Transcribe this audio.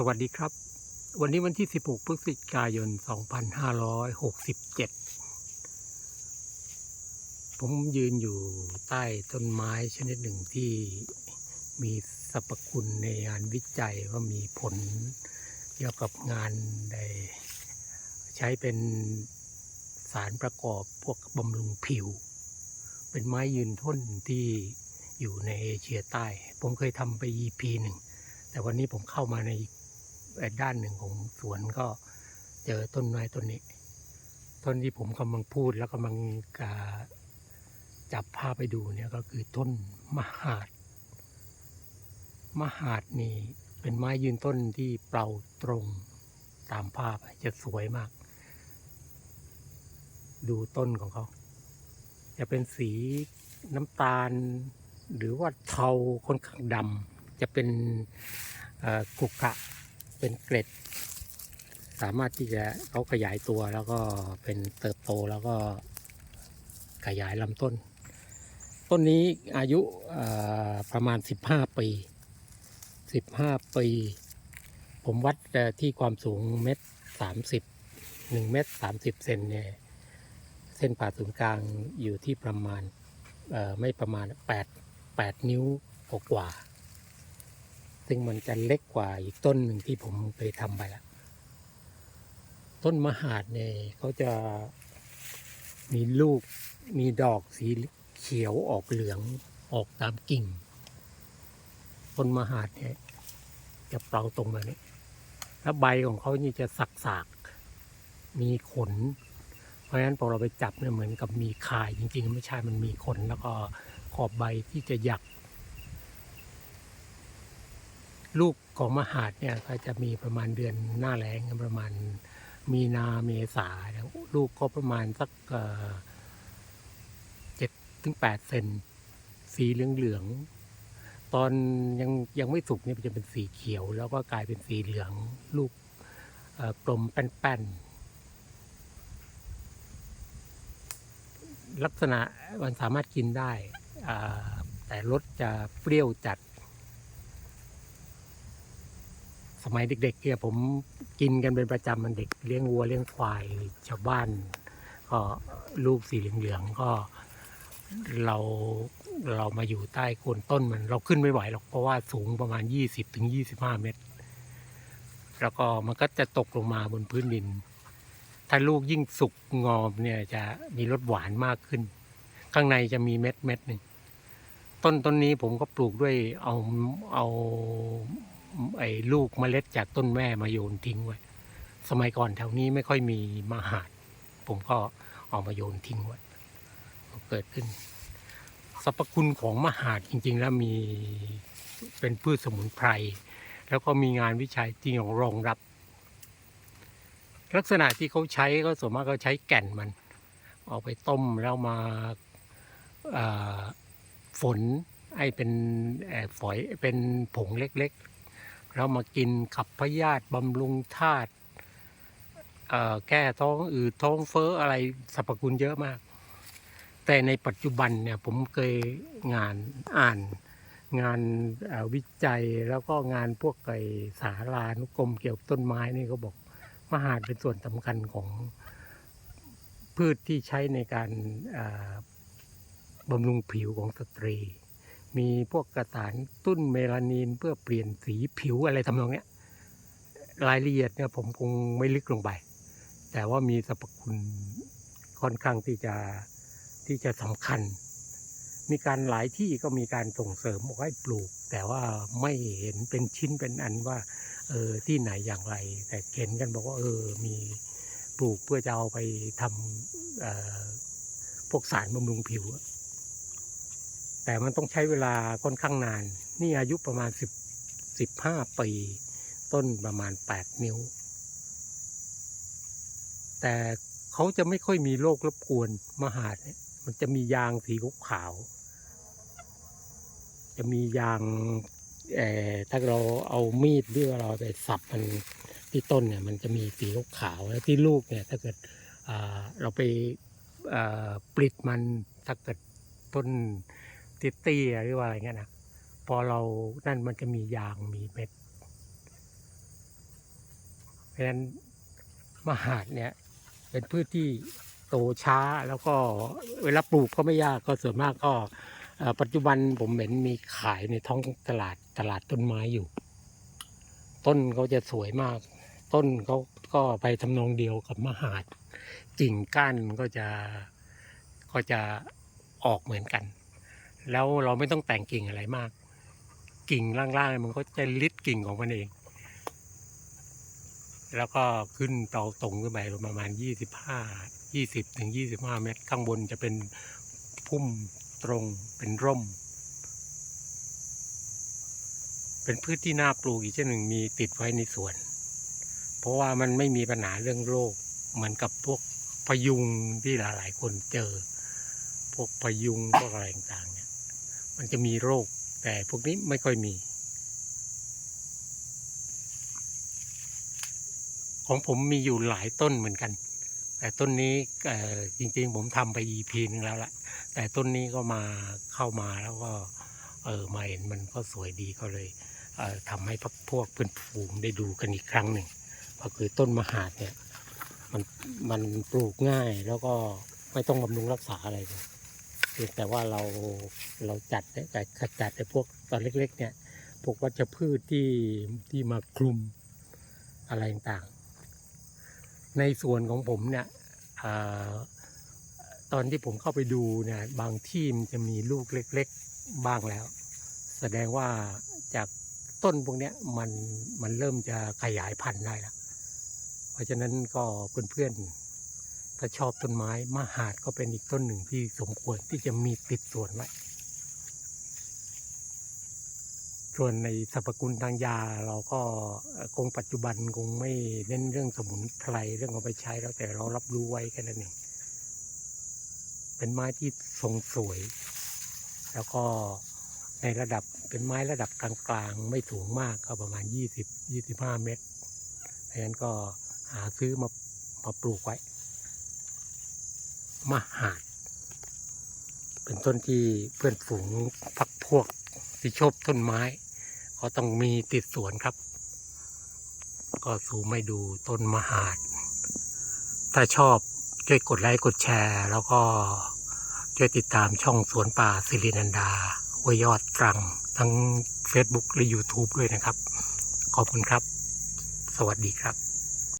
สวัสดีครับ วันนี้วันที่ 16 พฤศจิกายน 2567 ผมยืนอยู่ใต้ต้นไม้ชนิดหนึ่งที่มีสรรพคุณในงานวิจัยว่ามีผลเกี่ยวกับงานได้ใช้เป็นสารประกอบพวกบำรุงผิว เป็นไม้ยืนต้นที่อยู่ในเอเชียใต้ ผมเคยทำไป EP หนึ่งแต่วันนี้ผมเข้ามาในอีก ด้านหนึ่งของสวนก็เจอต้นไม้ต้นนี้ ต้นที่ผมกำลังพูดแล้วกำลังจับภาพไปดูเนี่ยก็คือต้นมหาด มหาดนี่เป็นไม้ยืนต้นที่เปล่าตรงตามภาพจะสวยมาก ดูต้นของเขา จะเป็นสีน้ำตาล หรือว่าเทาค่อนข้างดำจะเป็นเอ่อกรุกะ เป็นเกล็ด สามารถที่จะเขาขยายตัวแล้วก็เป็นเติบโตแล้วก็ขยายลำต้น ต้นนี้อายุประมาณ 15 ปี 15 ปี ผมวัดที่ความสูงเมตรสามสิบหนึ่งเมตรสามสิบเซนเนี่ยเส้นผ่าศูนย์กลางอยู่ที่ประมาณไม่ประมาณ 8 8 นิ้วกว่า ซึ่งมันจะเล็กกว่าอีกต้นหนึ่งที่ผมเคยทำไปแล้ว ต้นมหาดเนี่ยเขาจะมีลูกมีดอกสีเขียวออกเหลืองออกตามกิ่ง ต้นมหาดเนี่ยจะเปล่าตรงแบบนี้แล้วใบของเขานี่จะสักสากมีขน เพราะฉะนั้นพอเราไปจับเนี่ยเหมือนกับมีคายจริงๆ ไม่ใช่มันมีขนแล้วก็ขอบใบที่จะหยัก ลูกของมหาดเนี่ยก็จะมีประมาณเดือนหน้าแล้งประมาณมีนาเมษาลูกก็ประมาณสักเจ็ดถึงแปดเซนสีเหลืองๆตอนยังยังไม่สุกเนี่ยมันจะเป็นสีเขียว แล้วก็กลายเป็นสีเหลืองลูกกลมแป้นๆลักษณะมันสามารถกินได้แต่รสจะเปรี้ยวจัด ส มัยเด็กๆเนี่ยผมกินกันเป็นประจำมันเด็กเลี้ยงวัวเลี้ยงควายชาวบ้าน ก็ลูกสีเหลืองๆก็เราเรามาอยู่ใต้โคนต้นมันเราขึ้นไม่ไหวหรอกเพราะว่าสูงประมาณ 20ถึง25 เมตร แล้วก็มันก็จะตกลงมาบนพื้นดิน ถ้าลูกยิ่งสุกงอมเนี่ยจะมีรสหวานมากขึ้น ข้างในจะมีเม็ดเม็ดหนึ่งต้นต้นนี้ผมก็ปลูกด้วยเอาเอา ไอ้ลูกเมล็ดจากต้นแม่มาโยนทิ้งไว้ สมัยก่อนแถวนี้ไม่ค่อยมีมหาด ผมก็เอามาโยนทิ้งไว้เกิดขึ้นสรรพคุณของมหาดจริง ๆ แล้วมีเป็นพืชสมุนไพร แล้วก็มีงานวิจัยที่รองรับ ลักษณะที่เขาใช้ก็ส่วนมากก็ใช้แก่นมัน เอาไปต้มแล้วมาเอ่อฝนให้เป็นฝอยเป็นผงเล็ก ๆแล้วมากินขับพยาธิบำรุงธาตุแก้ท้องอืดท้องเฟ้ออะไรสรรพคุณเยอะมาก แต่ในปัจจุบันเนี่ยผมเคยงานอ่านงานวิจัยแล้วก็งานพวกไอสารานุกรมเกี่ยวกับต้นไม้นี่เขาบอกมหาดเป็นส่วนสำคัญของพืชที่ใช้ในการบำรุงผิวของสตรี มีพวกกระสานตุ้นเมลานีนเพื่อเปลี่ยนสีผิวอะไรทำนองเนี้ยรายละเอียดเนี่ยผมคงไม่ลึกลงไป แต่ว่ามีสรรพคุณค่อนข้างที่จะที่จะสำคัญ มีการหลายที่ก็มีการส่งเสริมให้ปลูก แต่ว่าไม่เห็นเป็นชิ้นเป็นอันว่าเออที่ไหนอย่างไร แต่เห็นกันบอกว่าเออมีปลูกเพื่อจะเอาไปทำออพวกสารบำรุงผิวอะ แต่มันต้องใช้เวลาค่อนข้างนาน นี่อายุประมาณสิบสิบห้าปี ต้นประมาณแปดนิ้ว แต่เขาจะไม่ค่อยมีโรครบกวนมหาดเนี่ยมันจะมียางสีขาว จะมียางเออถ้าเราเอามีดหรือเราไปสับมันที่ต้นเนี่ยมันจะมีสีขาวแล้วที่ลูกเนี่ยถ้าเกิดอ่าเราไปอ่าปลิดมันถ้าเกิดต้น เตี้ยๆหรือว่าอะไรเงี้ยนะพอเรานั่นมันจะมียางมีเม็ดเพราะฉะนั้นมหาดเนี่ย เป็นพืชที่โตช้าแล้วก็เวลาปลูกก็ไม่ยากก็ส่วนมากก็ปัจจุบันผมเห็นมีขายในท้องตลาดตลาดต้นไม้อยู่ ต้นเขาจะสวยมาก ต้นเขาก็ไปทำนองเดียวกับมหาดกิ่งก้านก็จะก็จะออกเหมือนกัน แล้วเราไม่ต้องแต่งกิ่งอะไรมาก กิ่งล่างๆมันก็จะลิดกิ่งของมันเอง แล้วก็ขึ้นเตาตรงขึ้นไปประมาณยี่สิบห้ายี่สิบถึงยี่สิบห้าเมตร ข้างบนจะเป็นพุ่มตรงเป็นร่ม เป็นพืชที่น่าปลูกอีกชนิดหนึ่งมีติดไว้ในสวน เพราะว่ามันไม่มีปัญหาเรื่องโรคเหมือนกับพวกพยุงที่หลายๆ คนเจอ พวกพยุงพวกอะไรต่างๆเนี่ย มันจะมีโรค แต่พวกนี้ไม่ค่อยมี ของผมมีอยู่หลายต้นเหมือนกัน แต่ต้นนี้จริงๆผมทำไป EP นึงแล้วแหละแต่ต้นนี้ก็มาเข้ามาแล้วก็เออมาเห็นมันก็สวยดีก็เลยเทำให้พวกพวกเพื่อนฝูงได้ดูกันอีกครั้งหนึ่งก็คือต้นมหาดเนี่ยมันมันปลูกง่ายแล้วก็ไม่ต้องบำรุงรักษาอะไรเลย พียงแต่ว่าเราเราจัดเนี่ยแต่ขจัดไอ้พวกตอนเล็กๆเนี่ยพวกวัชพืชที่ที่มาคลุมอะไรต่างๆ ในส่วนของผมเนี่ยอตอนที่ผมเข้าไปดูเนี่ยบางที่มันจะมีลูกเล็ก ๆบ้างแล้ว แสดงว่าจากต้นพวกเนี้ยมันมันเริ่มจะขยายพันธุ์ได้แล้วเพราะฉะนั้นก็เพื่อนๆ ถ้าชอบต้นไม้มะหาดก็เป็นอีกต้นหนึ่งที่สมควรที่จะมีติดสวนไว้ ส่วนในสรรพคุณทางยาเราก็คงปัจจุบันคงไม่เน้นเรื่องสมุนไพรเรื่องเอาไปใช้แล้วแต่เรารับรู้ไว้แค่นั้นเองเป็นไม้ที่ทรงสวย แล้วก็ในระดับเป็นไม้ระดับกลางๆ ไม่สูงมากก็ประมาณ 20-25 เมตรเพราะฉะนั้นก็หาซื้อมามาปลูกไว้ มหาด เป็นต้นที่เพื่อนฝูงพักพวกที่ชอบต้นไม้ ก็ต้องมีติดสวนครับ ก็สูไม่ดูต้นมหาด ถ้าชอบช่วยกดไลค์กดแชร์ แล้วก็ช่วยติดตามช่องสวนป่าสิรินันดาห้วยยอดตรัง ทั้ง Facebook และ YouTube ด้วยนะครับ ขอบคุณครับ สวัสดีครับ